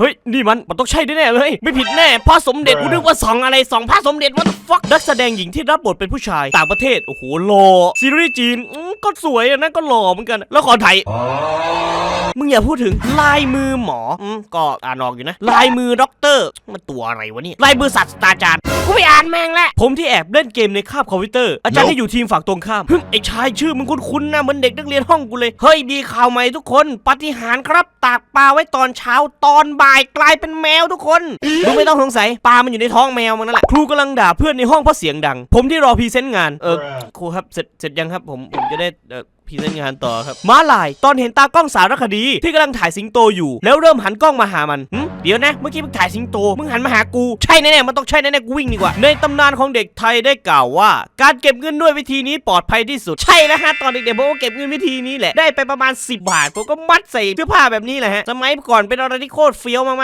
เฮ้ย นี่มัน มันต้องใช่แน่ๆเลย ไม่ผิดแน่ พระสมเด็จกูนึกว่าสองอะไรสองพระสมเด็จ what the fuck นักแสดงหญิงที่รับบทเป็นผู้ชาย ต่างประเทศ โอ้โหหล่อซีรีส์จีนอืมก็สวยอะนะก็หล่อเหมือนกัน แล้วขอไทย มึงอย่าพูดถึงลายมือหมออืมก็อ่านออกอยู่นะ ลายมือด็อกเตอร์มันตัวอะไรวะเนี่ยลายมือศาสตราจารย์กูไม่อ่านแม่งแล้วผมที่แอบเล่นเกมในคาบคอมพิวเตอร์อาจารย์ที่อยู่ทีมฝั่งตรงข้ามฮึ่มไอชายชื่อมึงคุ้นๆนะเหมือนเด็กนักเรียนห้องกูเลยเฮ้ยมีข่าวใหม่ทุกคนปาฏิหารย์ครับตากปลาไว้ตอนเช้าตอนบ่ายกลายเป็นแมวทุกคนมึงไม่ต้องสงสัยปลามันอยู่ในท้องแมวมันนั่นแหละครูกำลังด่าเพื่อนในห้องเพราะเสียงดัง ผมที่รอพรีเซนต์งานเออครูครับเสร็จเสร็จยังครับผมผมจะได้เอ่อ พรีเซนต์งานต่อครับม้าลาย ตอนเห็นตากล้องสารคดี ที่กำลังถ่ายสิงโตอยู่ แล้วเริ่มหันกล้องมาหามันเดี๋ยวนะ เมื่อกี้มึงถ่ายสิงโตมึงหันมาหากูใช่แน่ๆมันต้องใช่แน่ๆกูวิ่งดีกว่า ในตำนานของเด็กไทยได้กล่าวว่า การเก็บเงินด้วยวิธีนี้ปลอดภัยที่สุดใช่แล้วฮะตอนเด็กๆผมก็เก็บเงินวิธีนี้แหละได้ไปประมาณ 10 บาทผมก็มัดใส่เสื้อผ้าแบบนี้แหละฮะสมัยก่อนเป็นอะไรที่โคตรเฟี้ยวมาก